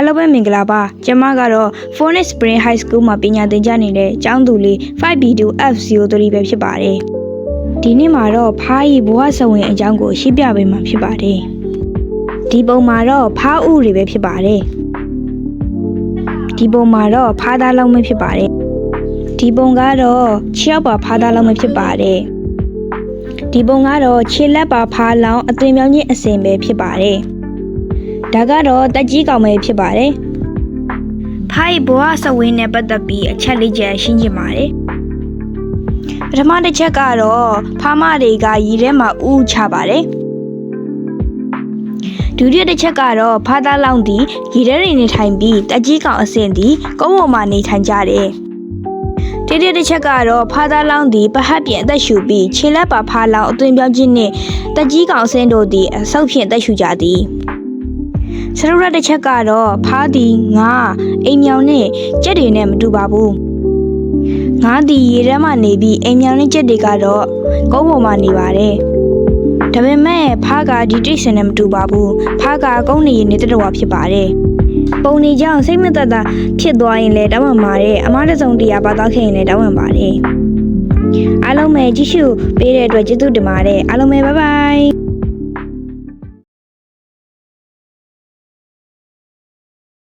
အားလုံးပဲမင်္ဂလာပါကျမကတော့ Phoenix Spring High School မှာပညာသင်ကြားနေတဲ့ကျောင်းသူလေး 5B2F03 ပဲဖြစ်ပါတယ်ဒီနေ့မှာတော့ဖားရီဘဝဆဝင်အကြောင်းကိုရှင်းပြပေးမှာဖြစ်ပါတယ်ဒီပုံမှာတော့ဖားဥတွေပဲဖြစ်ပါတယ်ဒီပုံမှာတော့ဖားသားလုံးပဲဖြစ်ပါတယ်ဒီပုံကတော့ခြေရောက်ပါဖားသားလုံးပဲဖြစ်ပါတယ်ဒီပုံကတော့ခြေလက်ပါဖားလောင်းအသွင်ပြောင်းခြင်းအစဉ်ပဲဖြစ်ပါတယ် ဒါကတော့တက်ကြီးကောင်ပဲဖြစ်ပါတယ်။ဖိုင်ဘွားစဝင်းနဲ့ပတ်သက်ပြီးအချက်လေးချက်ရှင်းချင်ပါတယ်။ပထမတစ်ချက်ကတော့ဖားမတွေကရီထဲမှာဥချပါတယ်။ဒုတိယတစ်ချက်ကတော့ဖားသားလောင်းသည်ရီထဲနေနေထိုင်ပြီးတက်ကြီးကောင်အဆင့်သည်ကုန်းပေါ်မှာနေထိုင်ကြတယ်။တတိယတစ်ချက်ကတော့ဖားသားလောင်းသည်ပဟတ်ပြင်အသက်ရှူပြီးခြေလက်ပါဖားလောင်းအသွင်ပြောင်းခြင်းနှင့်တက်ကြီးကောင်အဆင့်တို့သည်အဆုတ်ဖြင့်အသက်ရှူကြသည်။ ဆရုရတစ်ချက်ကတော့ဖားသည်ငါအိမ်မြောင်နဲ့ကြက်တွေနဲ့မတူပါဘူးငါသည်ရေထဲမှာနေပြီးအိမ်မြောင်နဲ့ကြက်တွေကတော့ကုန်းပေါ်မှာနေပါတယ်ဒါပေမဲ့ဖားကဒီတိတ်ဆင်နဲ့မတူပါဘူးဖားကကုန်းနေရနေတဲ့တော်ဖြစ်ပါတယ်ပုံနေကြောင်စိတ်မသက်သာဖြစ်သွားရင်လည်းတောင်းပန်ပါတယ်အမားတစ်စုံတရာပါသွားခဲ့ရင်လည်းတောင်းပန်ပါတယ်အားလုံးပဲကြည့်ရှုပေးတဲ့အတွက်ကျေးဇူးတင်ပါတယ်အားလုံးပဲဘိုင်ဘိုင်